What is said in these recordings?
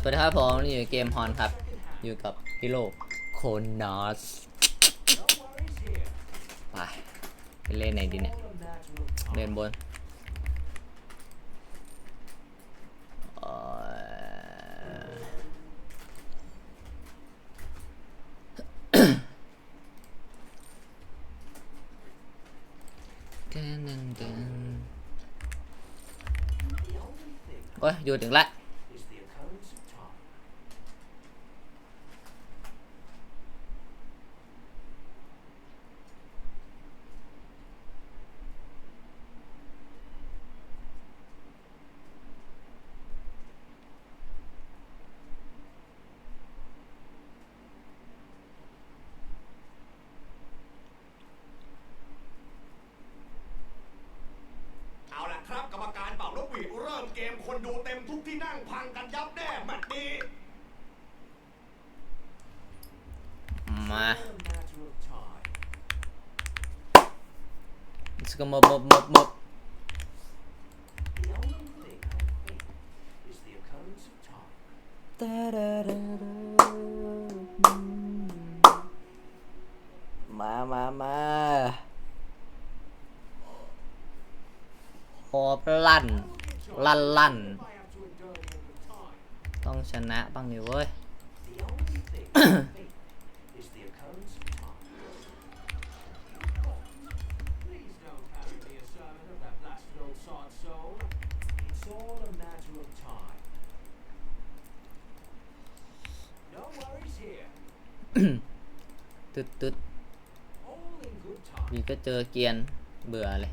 สวัสดีครับผมนี่อยู่เกมฮอนครับ อยู่กับฮิโร่โคนัสไปไปเล่นไหนดีเนี่ยเล่นบนเออแกนเด่นโอ้ยอยู่ถึงละ is the occurrence of time. เอาล่ะครับกรรมการเป่านกหวีด เกมคนดูเต็มทุกที่นั่งพังกันยับแน่แมตช์นี้มา A matter of time. สกมบมบมบมบ The only thing I think is the occurrence of time. มามามาพอบลั่น ลั่นลั่น If I have to endure the end of time, ต้องชนะบ้างดิเว้ย the only thing I think is the occurrence of time. Please don't carry me a sermon of that blasted old sod soul. It's all a matter of time. No worries here. ตึ๊ดตึ๊ด All in good time. นี่ก็เจอเกียนเบื่อเลย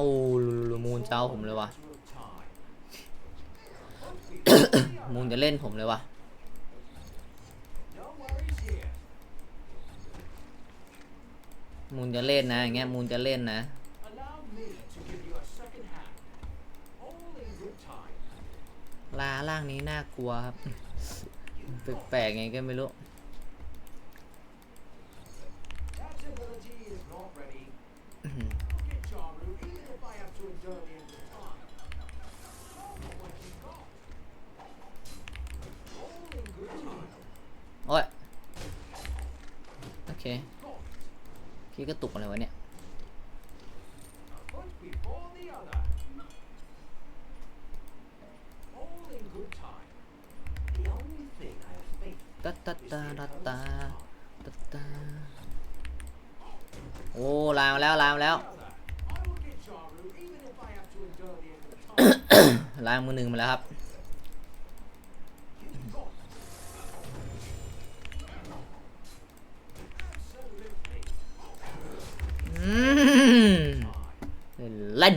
อ้ลูลูมูนเจ้าผมเลยว่ะ มูนจะเล่นผมเลยว่ะมูนจะเล่นนะอย่างเงี้ยมูนจะเล่นนะลาล่างนี้น่ากลัวครับ แปลกๆไงก็ไม่รู้ That ability is not ready. I'll get Jaru even if I have to endure the end of time. Show me what you got. All in good time. โอ้ย โอเค Got ที่กระตุกอะไรวะเนี่ยตัดตัดตาตัดตัดตาโอ้ลามแล้วลามแล้วลามมือหนึ่งมาแล้วครับ เล่น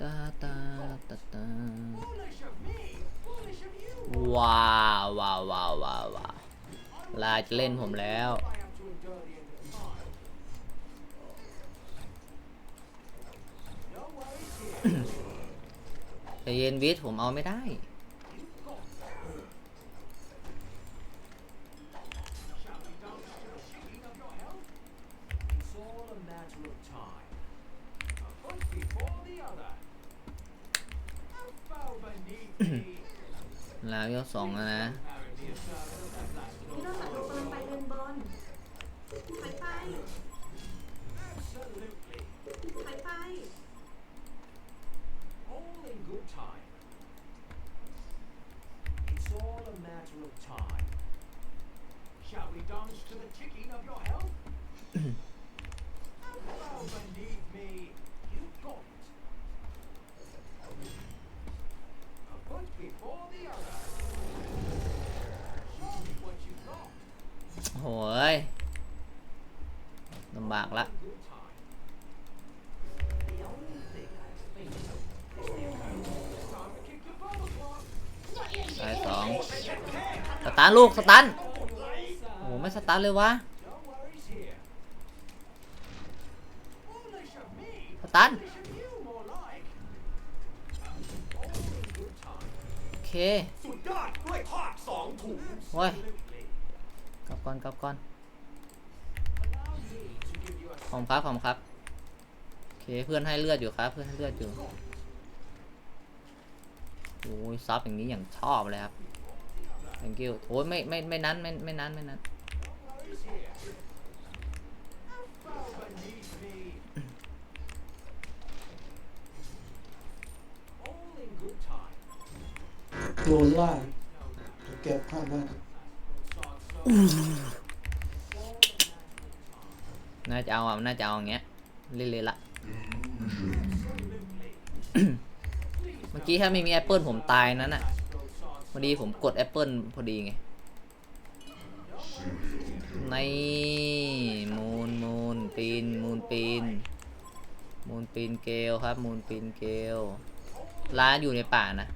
ตาตาตาตาว้าวว้าวว้าวว้าลาจะเล่นผมแล้ว ใจเย็นวิทผมเอาไม่ได้ ลาวยกสองแล้วนะ Carry me a sermon of that blasted พี่ old ต้องตัดตัวเปินไปเดินบนไปไป Absolutely. ไปไป All in good time. It's all a matter of time. Shall we dance to the ticking of your health? How foul beneath me! าลูกสตาร์ทโอ้ไม่สตาร์ทเลยวะสตาร์ท Foolish of you, more like. All in good time. สุดยอดกล้วยทอดสองถุงโอ้ยกลับก่อนกลับก่อน Allow me to give you a ขอบคุณครับขอบคุณครับโอเคเพื่อนให้เลือดอยู่ครับ เพื่อนให้เลือดอยู่โอ้ยซับอย่างนี้อย่างชอบเลยครับ thank you โอ้ยไม่ไม่ไม่นั้นไม่ไม่นั้นไม่นั้น worries here. Bow beneath me. All in good time. โดนล่างเก็บข้างบ้าน Sod so. น่าจะเอาอะน่าจะเอาอย่างเงี้ยเล่นๆละเมื่อกี้ถ้าไม่มีแอปเปิลผมตายนั้นอะพ อดีผมกดแอปเปิลพอดีไง ในมูนมูนปีนมูนปีนมูนปีนเกลครับ มูนปีนเกลร้านอยู่ในป่านะ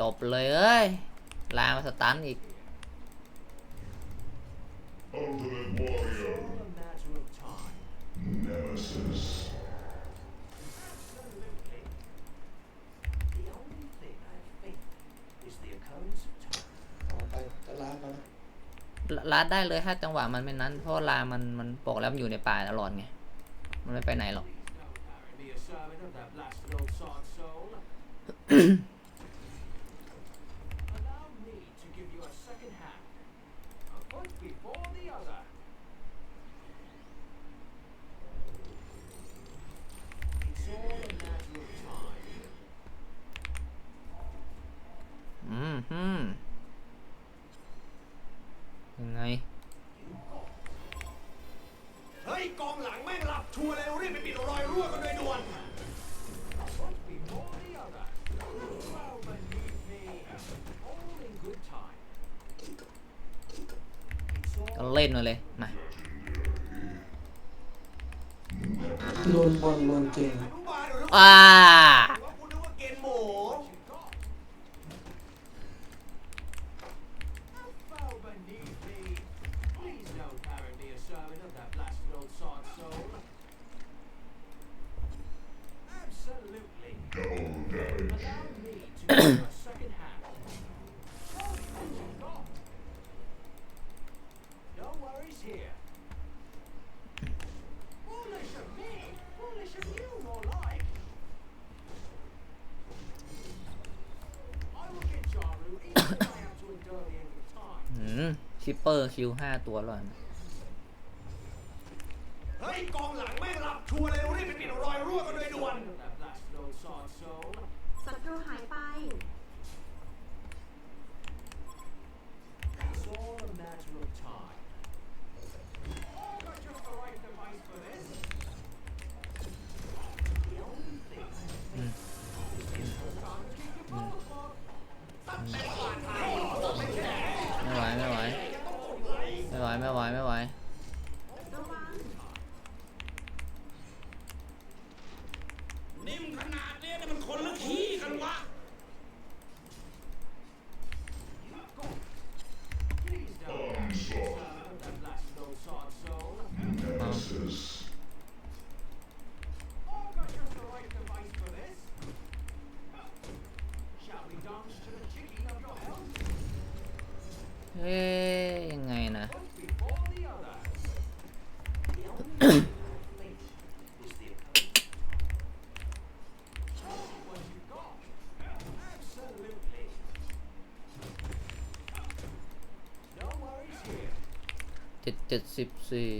จบเลยเอ้ย ลามาสตันอีก Ultimate Warrior All a matter of time. Nemesis. Absolutely. The only thing I have faith in is the occurrence of time. ต่อไปจะล้างแล้วนะลาดได้เลยถ้าจังหวะมันไม่นั้น เพราะว่าลามันมันบอกแล้วมันอยู่ในป่าตลอดไง มันไม่ไปไหนหรอก Please don't carry me a sermon of that blasted old sod soul. Allow me to give you a second hand. A foot before the other. It's all a matter of time. อืมฮึมยังไง เฮ้ ยกองหลังแม่งหลับชัวร์เลยรีบไปปิดรอยรั่วกันโดยด่วน One before the other. Bow beneath me. All in good time. It's ก็ all เล่นมาเลย มาโดนบอลบอลเก่งอนุบาลหรืออ่าว่ากูนึกว่า ชิปเปอร์คิวห้าตัวแล้วนะเฮ้ยกองหลังแม่งหลับชัวร์เลยรีบไปปิดรอยรั่วกันโดยด่วน That blasted old sod soul. ศัตรูหายไป เจ็ดเจ็ดสิบสี่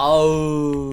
哦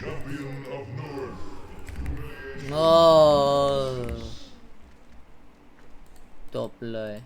Champion of North. Oh. Top lie.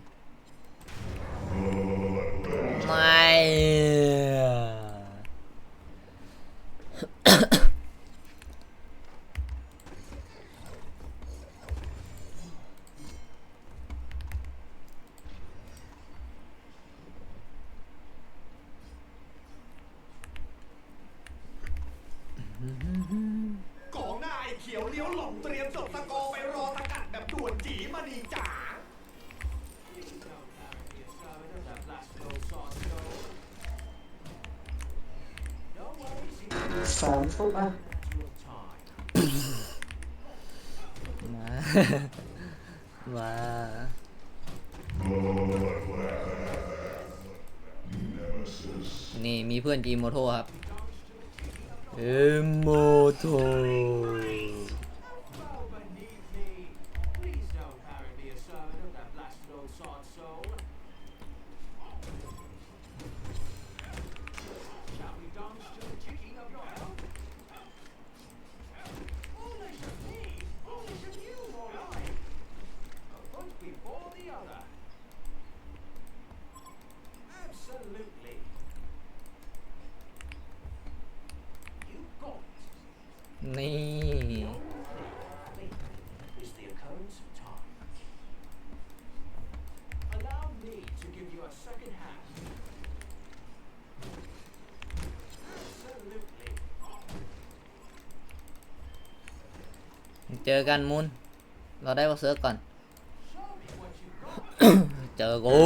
มีเพื่อนกีโมโทครับเอมโมโท เจอกันมุนเราได้บอเซิร์ฟก่อน เจอกู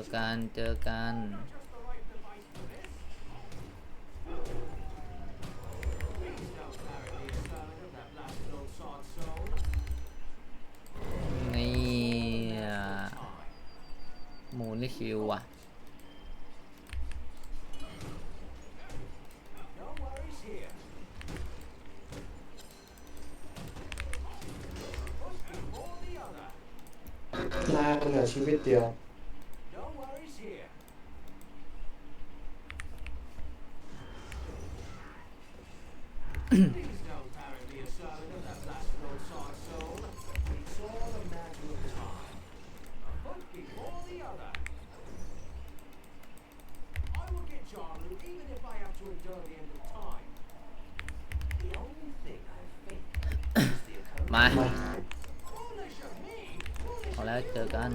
อกันเจอกันนี่หมูนี่คิวอะลาเนเหลือชีวิตเดียว มา เอาแล้วเจอกัน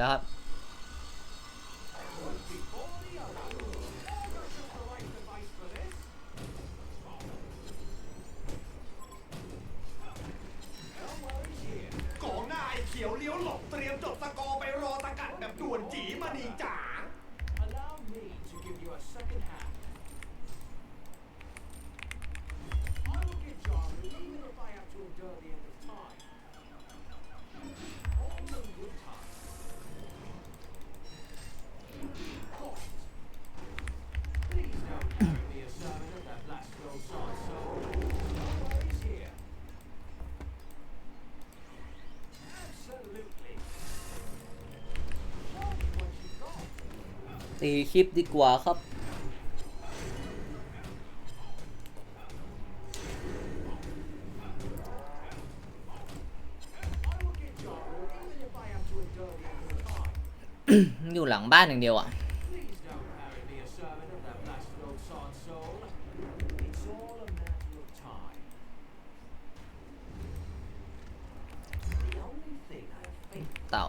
that. ตีคลิปดีกว่าครับ อยู่หลังบ้านอย่างเดียวอะเต่า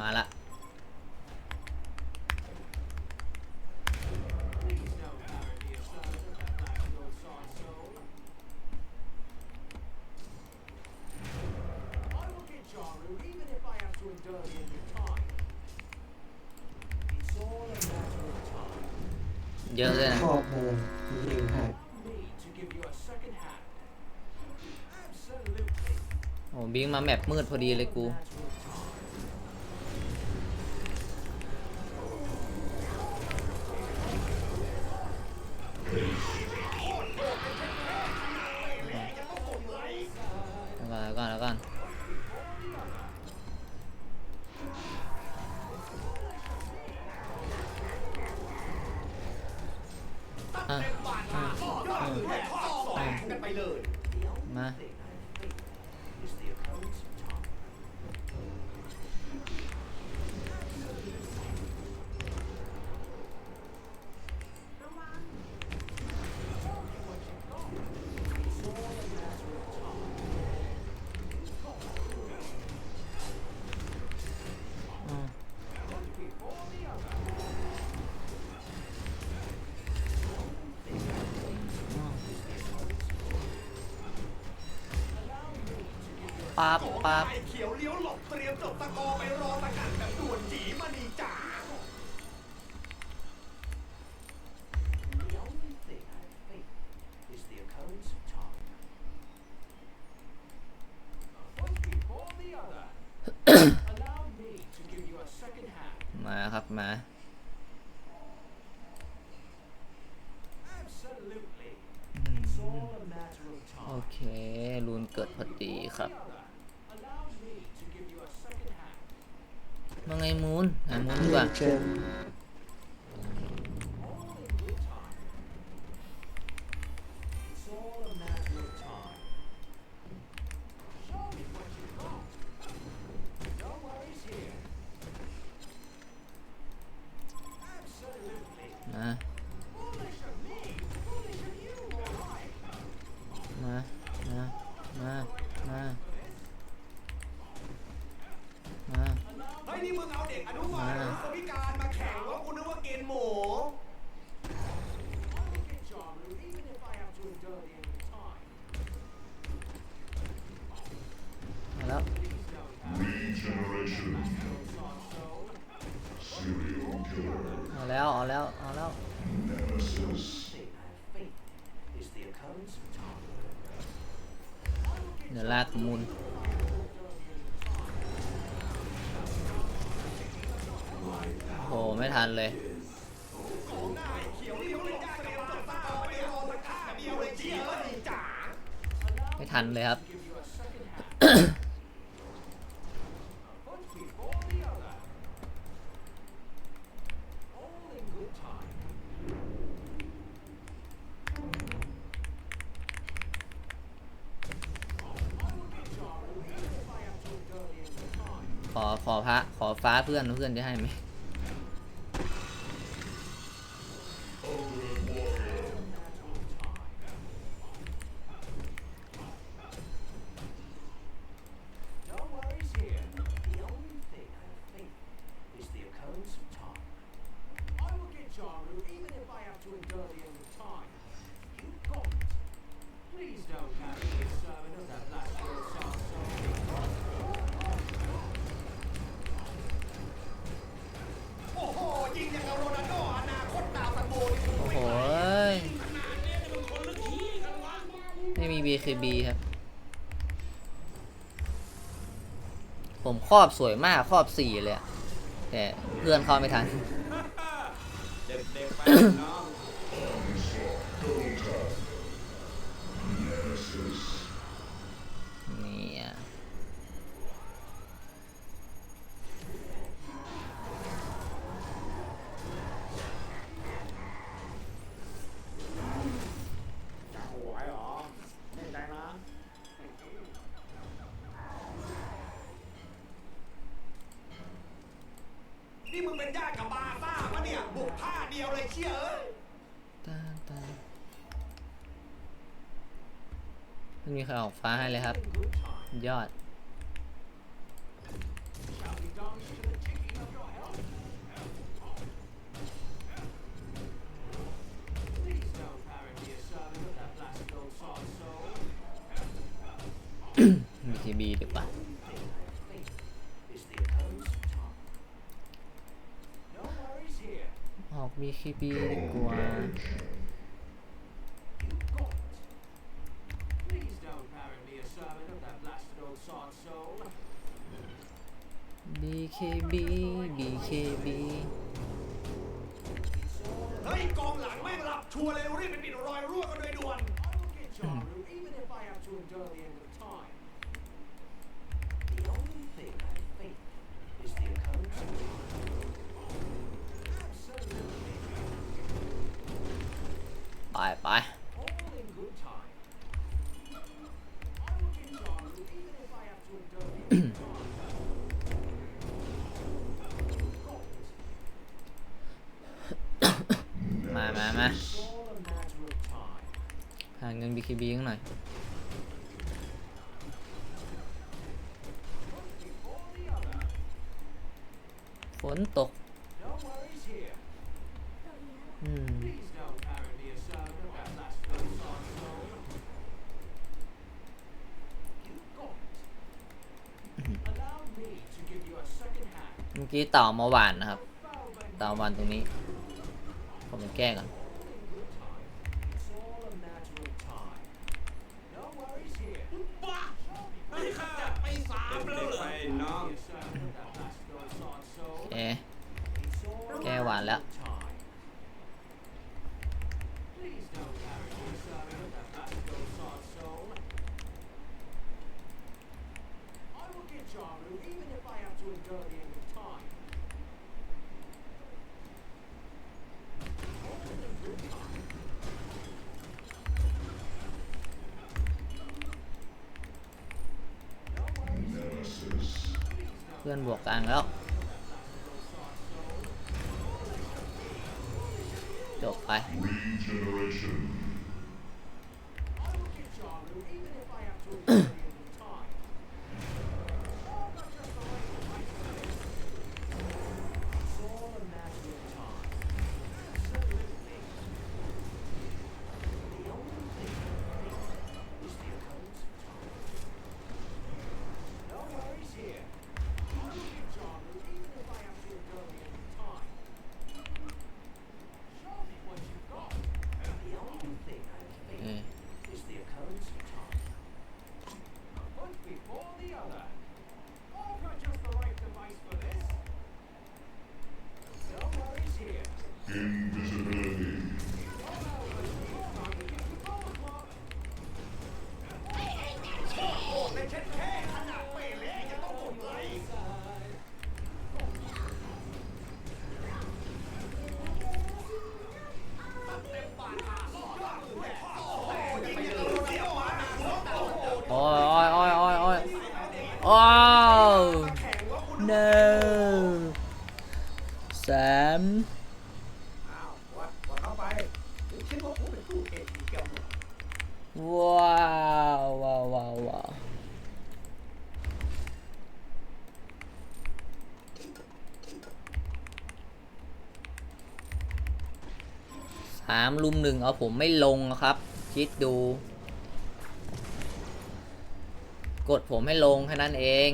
มาละเยอะเลยนะ ชอ้โอ้บิงมาแมปมืดพอดีเลยกู ก่แล้วก่นแล้วก่อนอะอะอะมา ปั๊บปั๊บ เขียวเลี้ยวหลบเตรียมจบตะกอไปรอตะกันแบบด่วนจีมณีจ่าันเลยไม่ทันเลยครับขอขอพระขอฟ้าเพื่อนเพื่อนจะให้ไหม ไม่มี BKB ครับ ผมครอบสวยมากครอบสี่เลยแต่เพื่อนเข้าไม่ทัน RGB ดีกว่าออกมี KB ดีกว่าดีเคบี มาหาเงิน BKB ข้างหน่อยฝนตกเมื่อกี้ต่ามาหวานนะครับต่าหวานตรงนี้ ผมแก้ก่อน พื่อนบวกกัางแล้ว จบไป ว้าวว้าวว้าววาวสามลุมหนึ่งเอาผมไม่ลงครับ คิดดู กดผมให้ลงแค่นั้นเอง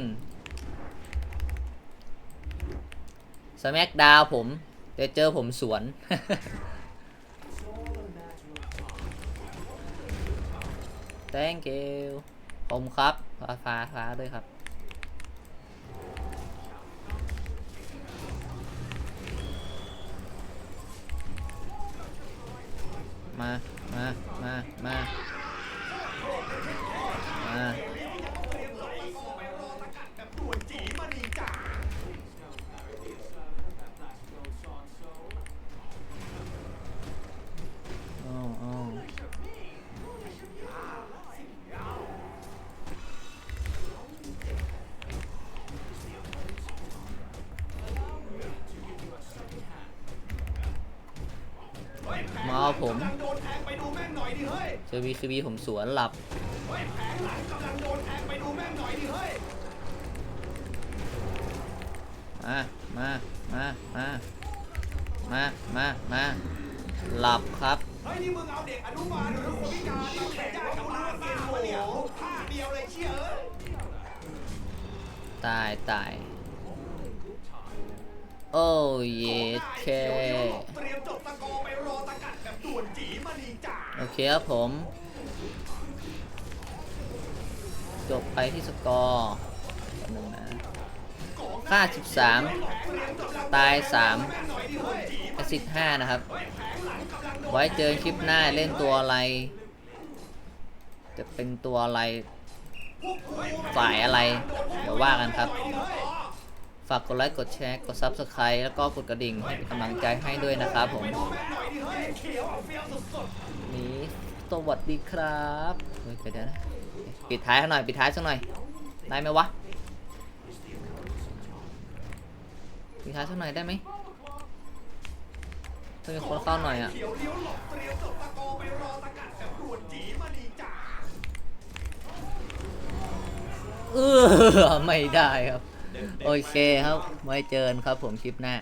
สแมกดาวผม แต่เจอผมสวน thank you ผมครับฟ้าฟ้าด้วยครับ ผมกำลังโดนแทงไปดูแม่งหน่อยดิเฮ้ยเจอวีคือวีผมสวนหลับ คครับผม จบไปที่สกอร์แป๊บนึงนะค่า 13 ตาย 3 แอสซิด5นะครับ ไว้เจอคลิปหน้าเล่นตัวอะไร จะเป็นตัวอะไร ฝ่ายอะไร เดี๋ยวว่ากันครับ ฝากกดไลค์ กดแชร์ กด Subscribe แล้วก็กดกระดิ่งให้เป็นกำลังใจให้ด้วยนะครับผม วัสดีครับเฮ้ยเดี๋ยวนะปิดท้ายเขาหน่อยปิดท้ายสักหน่อยได้ไหมวะปิดท้ายสักหน่อยได้ไหมถ้ามีคนเข้าหน่อยอะเออตะกัดแบบด่วนจีมานีจ๋าเออไม่ได้ครับ โอเคครับ ไว้เจอกันครับผมคลิปหน้า